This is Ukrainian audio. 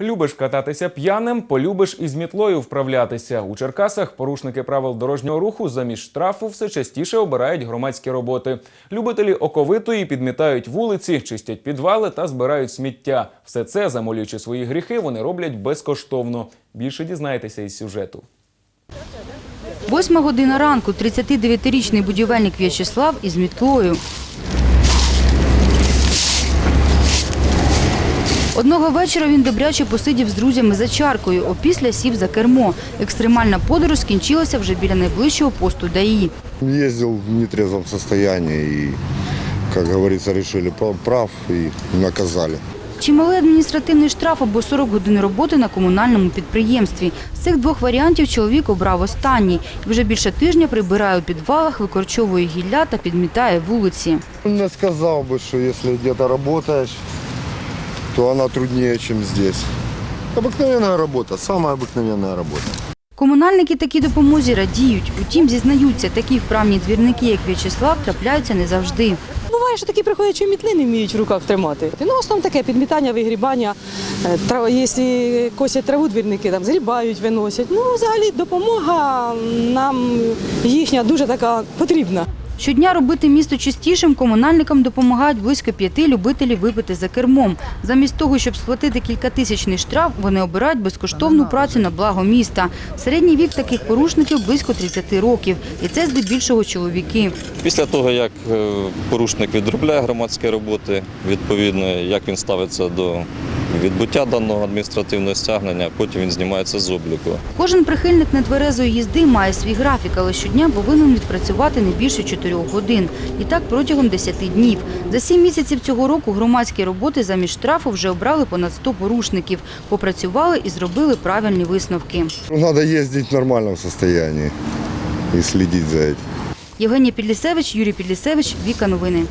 Любиш кататися п'яним, полюбиш із мітлою вправлятися. У Черкасах порушники правил дорожнього руху замість штрафу все частіше обирають громадські роботи. Любителі оковитої підмітають вулиці, чистять підвали та збирають сміття. Все це, замолюючи свої гріхи, вони роблять безкоштовно. Більше дізнаєтеся із сюжету. Восьма година ранку 39-річний будівельник В'ячеслав із мітлою. Одного вечора він добряче посидів з друзями за чаркою, опісля сів за кермо. Екстремальна подорож скінчилася вже біля найближчого посту ДАІ. Ездил в нетрезвом состоянии и, как говорится, решили прав- и наказали. Чималий адміністративний штраф або 40 годин роботи на комунальному підприємстві. З цих двох варіантів чоловік обрав останній. Вже більше тижня прибирає у підвалах, викорчовує гілля та підмітає вулиці. Не сказал бы, что если где-то работаешь, то она труднее, чем здесь. Обыкновенная работа, самая обыкновенная работа. Комунальники такій допомозі радіють. Утім, зізнаються, такі вправні двірники, як В'ячеслав, трапляються не завжди. Буває, що такі приходять, що мітли не вміють в руках тримати. Ну, в основному таке підмітання, вигрібання. Е, трава- Якщо косять траву двірники, там згрібають, виносять. Ну, взагалі допомога нам їхня дуже така потрібна. Щодня робити місто чистішим комунальникам допомагають близько п'яти любителів випити за кермом. Замість того, щоб сплатити кількатисячний штраф, вони обирають безкоштовну працю на благо міста. Середній вік таких порушників близько 30 років. І це здебільшого чоловіки. Після того, як е, порушник відробляє громадські роботи, відповідно, як він ставиться до відбуття даного адміністративного стягнення, потім він знімається з обліку. Кожен прихильник нетверезої їзди має свій графік, але щодня повинен відпрацювати не більше 4 годин. І так протягом 10 днів. За 7 місяців цього року громадські роботи замість штрафу вже обрали понад 100 порушників. Попрацювали і зробили правильні висновки. Надо ездить в нормальном состоянии и следить за этим. Євгенія Підлісевич, Юрій Підлісевич, Віка Новини.